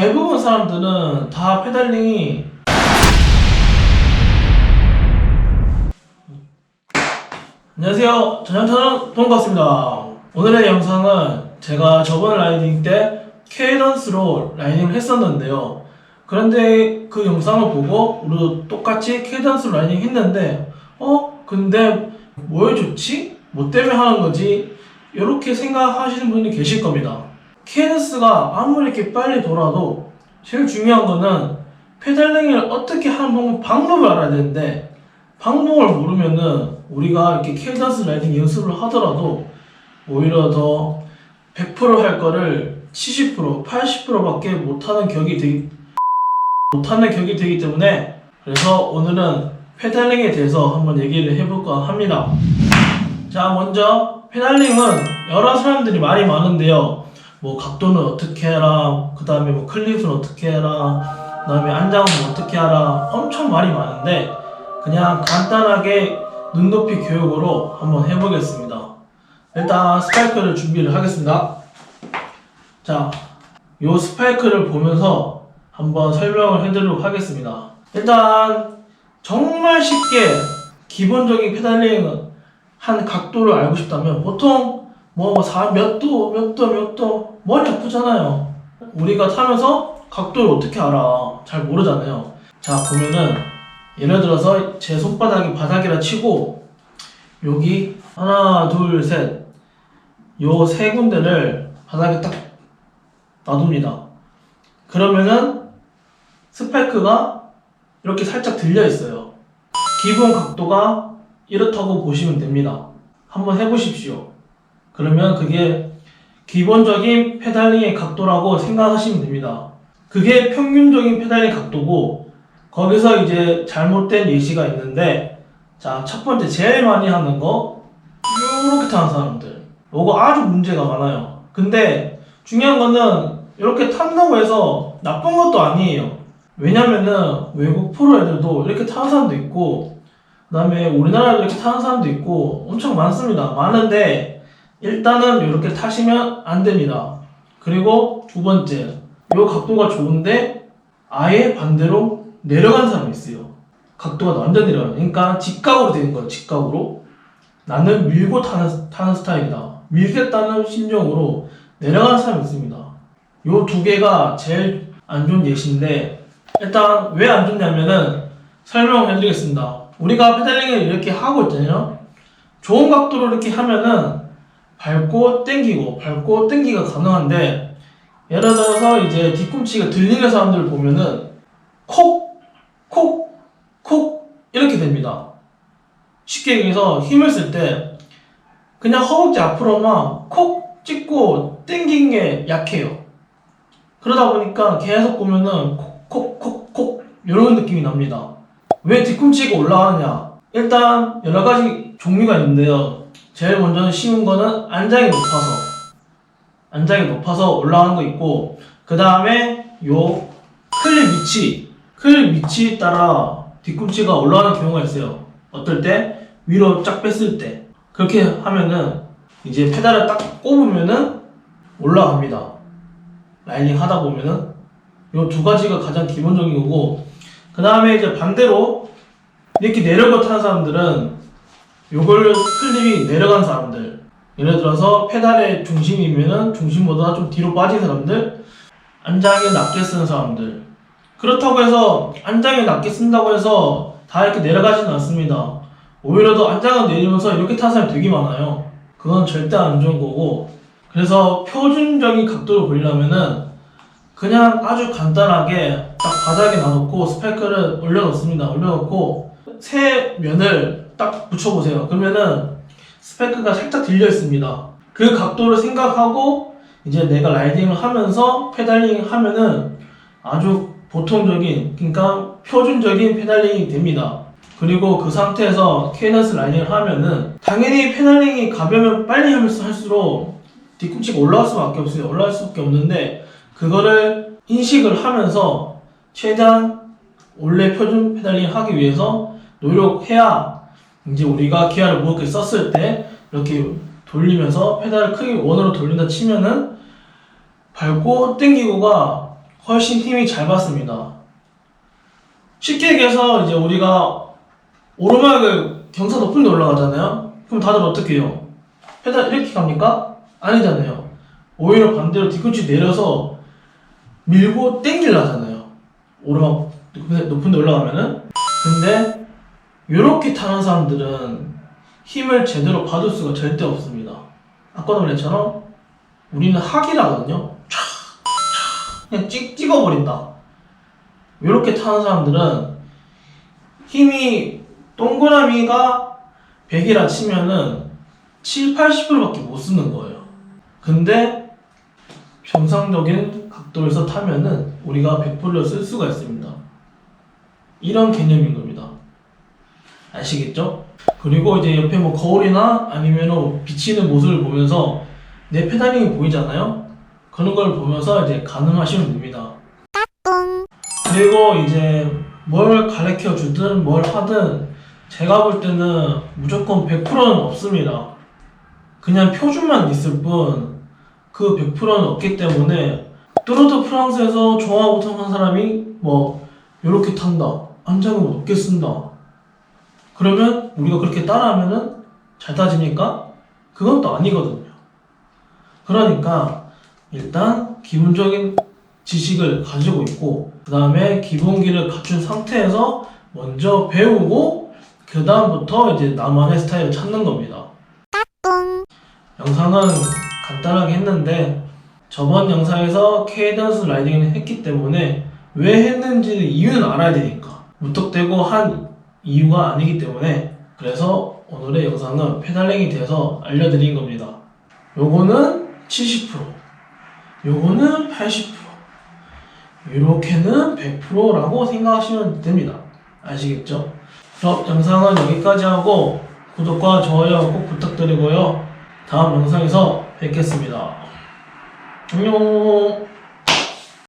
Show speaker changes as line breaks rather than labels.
대부분 사람들은 다 페달링이 안녕하세요. 전현철은 동갑습니다. 오늘의 영상은 제가 저번 라이딩 때 케이던스로 라이딩을 했었는데요. 그런데 그 영상을 보고 우리도 똑같이 케이던스로 라이딩 했는데 어? 근데 뭘 좋지? 뭐 때문에 하는 거지? 이렇게 생각하시는 분이 계실 겁니다. 케이던스가 아무리 이렇게 빨리 돌아도 제일 중요한 거는 페달링을 어떻게 하는 방법 을 알아야 되는데 방법을 모르면은 우리가 이렇게 케이던스 라이딩 연습을 하더라도 오히려 더 100%할 거를 70% 80%밖에 못하는 격이 되기 못하는 격이 되기 때문에 그래서 오늘은 페달링에 대해서 한번 얘기를 해볼까 합니다. 자 먼저 페달링은 여러 사람들이 말이 많은데요. 뭐 각도는 어떻게 해라, 그 다음에 뭐 클립은 어떻게 해라, 그 다음에 안장은 어떻게 하라, 엄청 말이 많은데 그냥 간단하게 눈높이 교육으로 한번 해보겠습니다. 일단 스파이크를 준비를 하겠습니다. 자, 요 스파이크를 보면서 한번 설명을 해드리도록 하겠습니다. 일단 정말 쉽게 기본적인 페달링 한 각도를 알고 싶다면 보통 뭐몇 도, 몇 도, 몇도 머리 아프잖아요. 우리가 타면서 각도를 어떻게 알아? 잘 모르잖아요. 자 보면은 예를 들어서 제 손바닥이 바닥이라 치고 여기 하나 둘 셋 요 세 군데를 바닥에 딱 놔둡니다. 그러면은 스파이크가 이렇게 살짝 들려 있어요. 기본 각도가 이렇다고 보시면 됩니다. 한번 해보십시오. 그러면 그게 기본적인 페달링의 각도라고 생각하시면 됩니다. 그게 평균적인 페달링 각도고 거기서 이제 잘못된 예시가 있는데 자 첫 번째 제일 많이 하는 거 이렇게 타는 사람들 요거 아주 문제가 많아요. 근데 중요한 거는 이렇게 탄다고 해서 나쁜 것도 아니에요. 왜냐면은 외국 프로 애들도 이렇게 타는 사람도 있고 그 다음에 우리나라도 이렇게 타는 사람도 있고 엄청 많습니다. 많은데 일단은 이렇게 타시면 안 됩니다. 그리고 두 번째, 이 각도가 좋은데 아예 반대로 내려간 사람이 있어요. 각도가 완전 내려가요. 그러니까 직각으로 되는 거예요. 직각으로. 나는 밀고 타는, 타는 스타일이다. 밀겠다는 심정으로 내려가는 사람이 있습니다. 요 두 개가 제일 안 좋은 예시인데 일단 왜 안 좋냐면은 설명을 해드리겠습니다. 우리가 페달링을 이렇게 하고 있잖아요. 좋은 각도로 이렇게 하면은 밟고 당기고 밟고 당기가 가능한데 예를 들어서 이제 뒤꿈치가 들리는 사람들을 보면은 콕, 콕, 콕 이렇게 됩니다. 쉽게 얘기해서 힘을 쓸 때 그냥 허벅지 앞으로만 콕 찍고 당긴 게 약해요. 그러다 보니까 계속 보면은 콕, 콕, 콕 이런 느낌이 납니다. 왜 뒤꿈치가 올라가느냐? 일단 여러 가지 종류가 있는데요. 제일 먼저는 쉬운 거는 안장이 높아서 안장이 높아서 올라가는 거 있고 그 다음에 요 클립 위치 클립 위치에 따라 뒤꿈치가 올라가는 경우가 있어요. 어떨 때 위로 쫙 뺐을 때 그렇게 하면은 이제 페달을 딱 꼽으면은 올라갑니다. 라이딩 하다 보면은 요 두 가지가 가장 기본적인 거고 그 다음에 이제 반대로 이렇게 내려가 타는 사람들은 요걸 클립이 내려간 사람들. 예를 들어서 페달의 중심이면은 중심보다 좀 뒤로 빠진 사람들 안장에 낮게 쓰는 사람들. 그렇다고 해서 안장에 낮게 쓴다고 해서 다 이렇게 내려가지는 않습니다. 오히려 더 안장을 내리면서 이렇게 타는 사람이 되게 많아요. 그건 절대 안 좋은 거고. 그래서 표준적인 각도를 보려면은 그냥 아주 간단하게 딱 바닥에 놔놓고 스파이크를 올려놓습니다. 올려놓고 새 면을 딱 붙여보세요. 그러면은 스펙크가 살짝 들려 있습니다. 그 각도를 생각하고 이제 내가 라이딩을 하면서 페달링 하면은 아주 보통적인, 그러니까 표준적인 페달링이 됩니다. 그리고 그 상태에서 케이던스 라이딩을 하면은 당연히 페달링이 가벼우면 빨리 하면서 할수록 뒤꿈치가 올라갈 수밖에 없어요. 올라갈 수밖에 없는데 그거를 인식을 하면서 최대한 원래 표준 페달링 하기 위해서 노력해야 이제 우리가 기아를 무겁게 썼을 때 이렇게 돌리면서 페달을 크게 원으로 돌린다 치면은 밟고 당기고가 훨씬 힘이 잘 받습니다. 쉽게 얘기해서 이제 우리가 오르막을 경사 높은 데 올라가잖아요. 그럼 다들 어떻게 해요? 페달 이렇게 갑니까? 아니잖아요. 오히려 반대로 뒤꿈치 내려서 밀고 땡기려 하잖아요. 오르막 높은 데 올라가면은. 근데 이렇게 타는 사람들은 힘을 제대로 받을 수가 절대 없습니다. 아까도 말했처럼 우리는 학이라거든요. 그냥 찍, 찍어버린다. 이렇게 타는 사람들은 힘이 동그라미가 100이라 치면은 7, 80%밖에 못 쓰는 거예요. 근데 정상적인 각도에서 타면은 우리가 100%를 쓸 수가 있습니다. 이런 개념인 겁니다. 아시겠죠? 그리고 이제 옆에 뭐 거울이나 아니면 비치는 모습을 보면서 내 페달링이 보이잖아요? 그런 걸 보면서 이제 가늠하시면 됩니다. 그리고 이제 뭘 가르쳐 주든 뭘 하든 제가 볼 때는 무조건 100%는 없습니다. 그냥 표준만 있을 뿐 그 100%는 없기 때문에 뚜르드 프랑스에서 종합우통 한 사람이 뭐 이렇게 탄다 안장을 높게 쓴다 그러면 우리가 그렇게 따라하면은 잘 따집니까? 그건 또 아니거든요. 그러니까 일단 기본적인 지식을 가지고 있고 그 다음에 기본기를 갖춘 상태에서 먼저 배우고 그 다음부터 이제 나만의 스타일을 찾는 겁니다. 영상은 간단하게 했는데 저번 영상에서 케이던스 라이딩을 했기 때문에 왜 했는지 이유는 알아야 되니까 무턱대고 한 이유가 아니기 때문에 그래서 오늘의 영상은 페달링에 대해서 알려드린 겁니다. 요거는 70% 요거는 80% 이렇게는 100%라고 생각하시면 됩니다. 아시겠죠? 그럼 영상은 여기까지 하고 구독과 좋아요 꼭 부탁드리고요. 다음 영상에서 뵙겠습니다. 안녕.